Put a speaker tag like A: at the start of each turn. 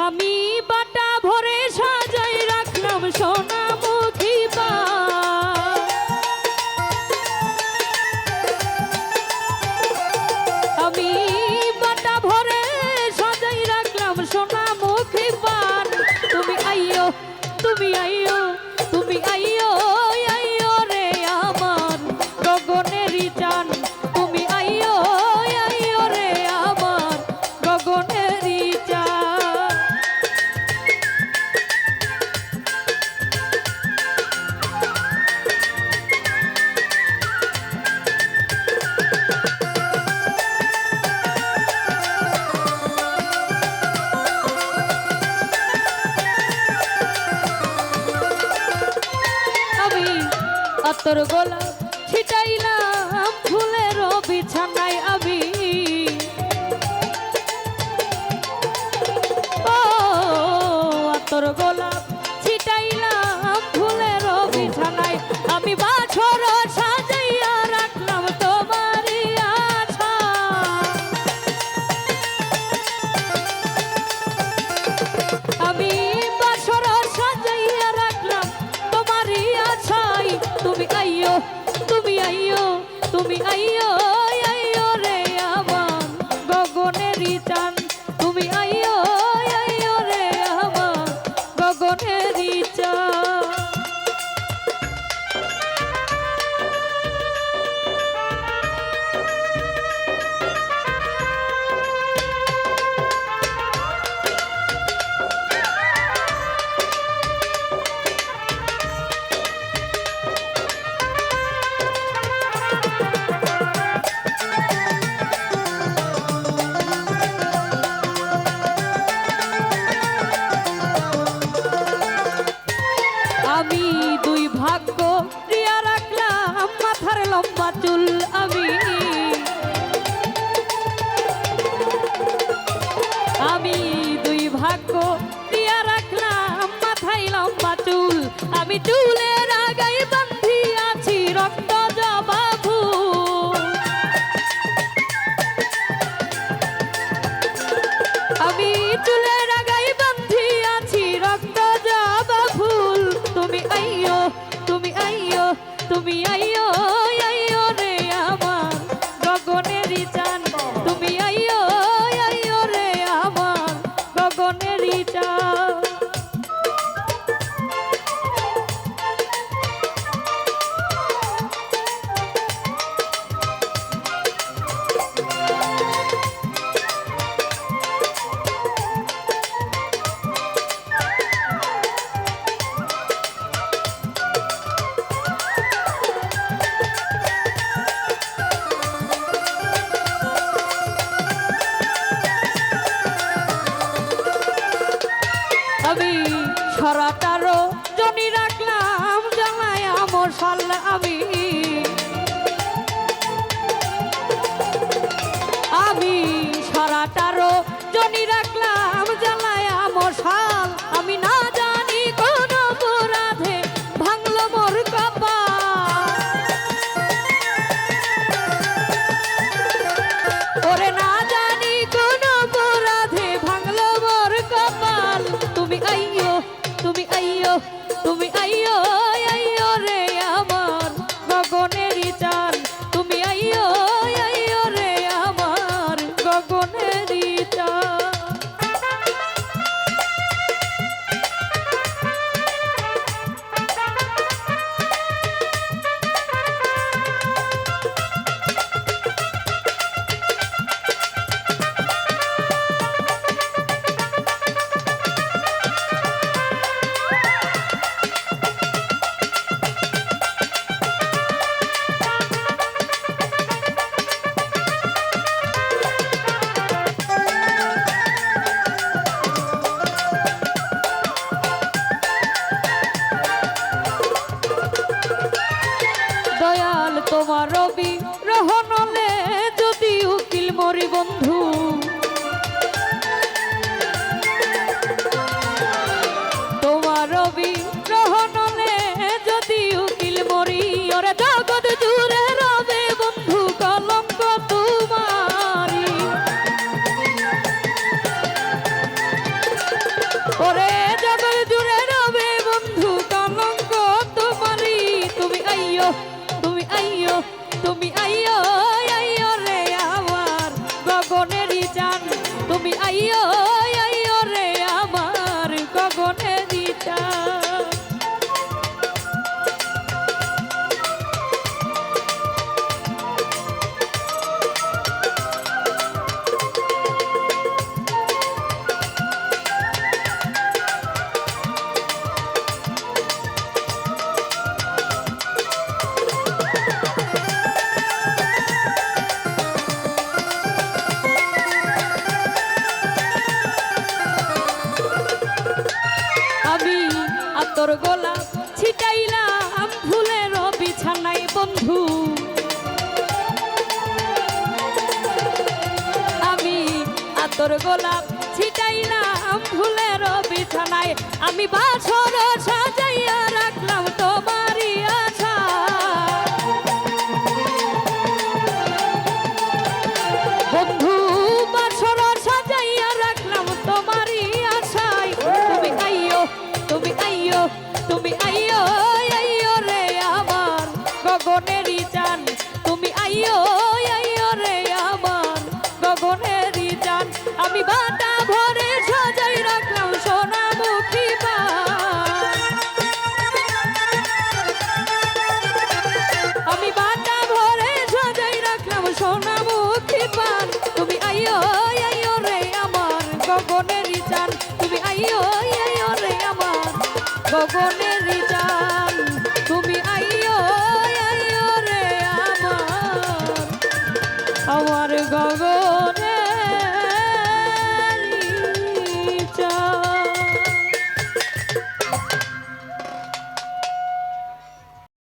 A: Amiba. তোর গোলাপ ছিটাইলাম ফুলের বিছানায় আমি। তোর গোলাপ ছিটাইলাম ফুলের বিছানায় আমি। বাছর ouvir aí, ó. ভাগ্য দিয়া রাখলাম মাথায় লম্বা চুল। আমি চুলের সারাটা জমি রাখলাম জামায়া মশাল আমি আইয়ো তুমি আইও আইও রে আমার গগনেরই জান তুমি আইয়ো আমি আতর গোলা ছিটাইলাম ফুলের বিছানায়, বন্ধু। আমি আতর গোলাপ ছিটাইলাম ফুলের বিছানায়, আমি বাছর সাজাইয়া পান তুমি আইও আইও রে আমার গগনের চান তুমি আইও আইও রে আমার গগনের চান তুমি আইও আইও রে আমার আমার গগন